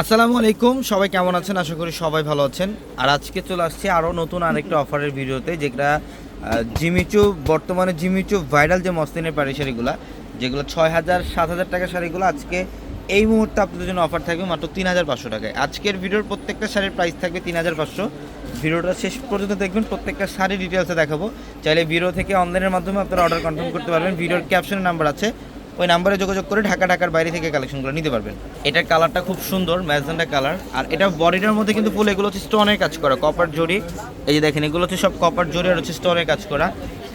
আসসালামু আলাইকুম, সবাই কেমন আছেন? আশা করি সবাই ভালো আছেন। আর আজকে চলে আসছে আরও নতুন আরেকটা অফারের ভিডিওতে, যেটা জিমিচু, বর্তমানে জিমিচু ভাইরাল যে মসলিনের পাড়ি শাড়িগুলো, যেগুলো ছয় হাজার, সাত হাজার টাকা শাড়িগুলো, আজকে এই মুহূর্তে আপনাদের জন্য অফার থাকবে মাত্র তিন হাজার পাঁচশো টাকায়। আজকের ভিডিওর প্রত্যেকটা শাড়ির প্রাইস থাকবে তিন হাজার পাঁচশো। ভিডিওটা শেষ পর্যন্ত দেখবেন, প্রত্যেকটা শাড়ি ডিটেলসে দেখাবো। চাইলে ভিডিও থেকে অনলাইনের মাধ্যমে আপনারা অর্ডার কনফার্ম করতে পারবেন। ভিডিওর ক্যাপশনের নাম্বার আছে। ওই নাম্বারে যোগাযোগ করে ঢাকা, ঢাকার বাইরে থেকে কালেকশনগুলো নিতে পারবেন। এটার কালারটা খুব সুন্দর ম্যাজেন্ডা কালার আর এটা বডিটার মধ্যে কিন্তু ফুল এগুলো হচ্ছে স্টোনের কাজ করা কপার জড়ি। এই যে দেখেন, এগুলো হচ্ছে সব কপার জড়ি আর হচ্ছে স্টোনের কাজ করা।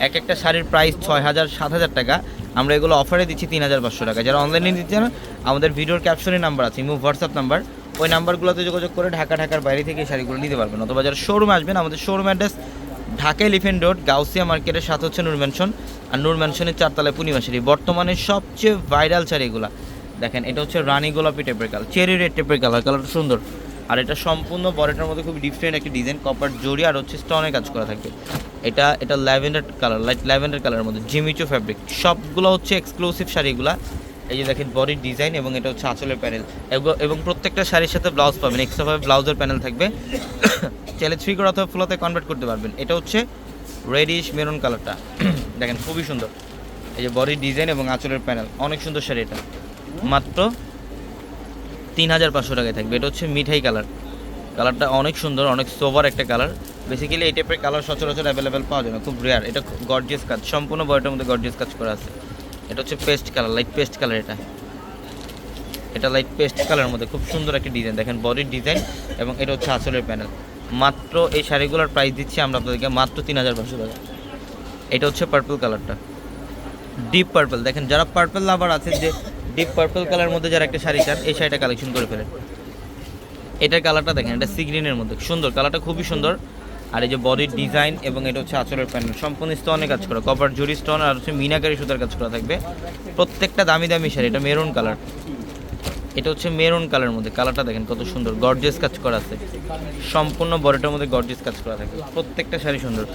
এক একটা শাড়ির প্রাইস ছয় হাজার, সাত হাজার টাকা। আমরা এগুলো অফারে দিচ্ছি তিন হাজার পাঁচশো টাকা। যারা অনলাইনে দিচ্ছে না আমাদের ভিডিওর ক্যাপশনে নাম্বার আছে, ইমো হোয়াটসঅ্যাপ নাম্বার ওই নাম্বারগুলোতে যোগাযোগ করে ঢাকা, ঢাকার বাইরে থেকে শাড়িগুলো নিতে পারবেন। অথবা যারা শোরুমে আসবেন, আমাদের showroom address Dhaka Elephant Road, Gausia মার্কেটের সাথে হচ্ছে নূর ম্যানশন আর নূর ম্যানশনের চারতলায় পূর্ণিমা শাড়ি বর্তমানে সবচেয়ে ভাইরাল শাড়ি এগুলা। দেখেন, এটা হচ্ছে রানী গোলাপি টেপের কালার চেরি রেড টেপের কালার কালারটা সুন্দর। আর এটা সম্পূর্ণ বডিটার মধ্যে খুব ডিফারেন্ট একটা ডিজাইন কপার জড়ি আর হচ্ছে স্টোনের কাজ করা থাকবে এটা এটা ল্যাভেন্ডার কালার লাইট ল্যাভেন্ডার কালারের মধ্যে জিমিচো ফ্যাব্রিক সবগুলো হচ্ছে এক্সক্লুসিভ শাড়িগুলো এই যে দেখেন বডির ডিজাইন এবং এটা হচ্ছে আঁচলের প্যানেল এবং প্রত্যেকটা শাড়ির সাথে ব্লাউজ পাবেন। এক্সট্রাভাবে ব্লাউজের প্যানেল থাকবে। চাইলে থ্রি করে অথবা ফ্লোতে কনভার্ট করতে পারবেন। এটা হচ্ছে রেডিশ মেরুন কালারটা দেখেন, খুবই সুন্দর। এই যে বডির ডিজাইন এবং আঁচলের প্যানেল অনেক সুন্দর শাড়ি এটা। মাত্র তিন হাজার পাঁচশো টাকায় থাকবে। এটা হচ্ছে মিঠাই কালার কালারটা অনেক সুন্দর, অনেক সোভার একটা কালার বেসিক্যালি এই টাইপের কালার সচরাচর অ্যাভেলেবেল পাওয়া যায় না। খুব রেয়ার এটা গর্জিয়াস কাজ। সম্পূর্ণ বডিটার মধ্যে গর্জিয়াস কাজ করা আছে। এটা হচ্ছে paste colour light paste colour এটা। এটা লাইট পেস্ট কালারের মধ্যে খুব সুন্দর একটা ডিজাইন দেখেন বডির ডিজাইন এবং এটা হচ্ছে আঁচলের প্যানেল মাত্র এই শাড়িগুলোর প্রাইস দিচ্ছি আমরা আপনাদেরকে মাত্র তিন হাজার পাঁচশো টাকা। এটা হচ্ছে পার্পল কালারটা ডিপ পার্পল দেখেন, যারা পার্পল লাভার আছে, যে ডিপ পার্পল কালার মধ্যে যারা একটা শাড়ি চান, এই শাড়িটা কালেকশন করে ফেলেন। এটার কালারটা দেখেন, এটা সিগ্রিনের মধ্যে। সুন্দর কালারটা খুবই সুন্দর। আর এই যে বডির ডিজাইন এবং এটা হচ্ছে আঁচলের প্যানেল সম্পূর্ণ স্টোনে কাজ করা। কপার জুরি স্টোন আর হচ্ছে মিনাকারি সুতার কাজ করা থাকবে। প্রত্যেকটা দামি দামি শাড়ি, এটা মেরুন কালার এটা হচ্ছে মেরুন কালারের মধ্যে, কালারটা দেখেন কত সুন্দর গর্জিয়াস কাজ করা আছে। সম্পূর্ণ বডিটার মধ্যে গর্জিয়াস কাজ করা থাকে, প্রত্যেকটা শাড়ি সুন্দর।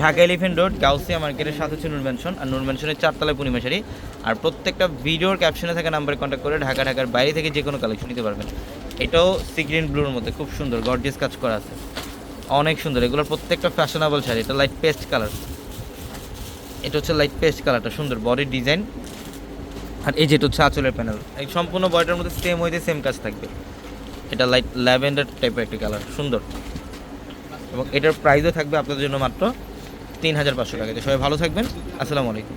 ঢাকা এলিফেন্ট রোড গাউসিয়া মার্কেটের সাথে হচ্ছে ম্যানশন আর ম্যানশনের চারতলায় পূর্ণিমা শাড়ি। আর প্রত্যেকটা ভিডিওর ক্যাপশনে থাকা নাম্বারে কন্ট্যাক্ট করে ঢাকা, ঢাকার বাইরে থেকে যে কোনো কালেকশন নিতে পারবেন। এটাও সিগ্রিন ব্লুর মধ্যে, খুব সুন্দর গর্জিয়াস কাজ করা আছে। অনেক সুন্দর এগুলোর প্রত্যেকটা ফ্যাশনেবল শাড়ি, এটা লাইট পেস্ট কালার এটা হচ্ছে লাইট পেস্ট কালারটা সুন্দর বডির ডিজাইন আর এই যেটা হচ্ছে আঁচলের প্যানেল এই সম্পূর্ণ বয়টার মধ্যে সেম হইতে সেম কাজ থাকবে। এটা লাইট ল্যাভেন্ডার টাইপের একটি কালার সুন্দর। এবং এটার প্রাইসও থাকবে আপনাদের জন্য মাত্র তিন হাজার পাঁচশো টাকা। সবাই ভালো থাকবেন। আসসালামু আলাইকুম।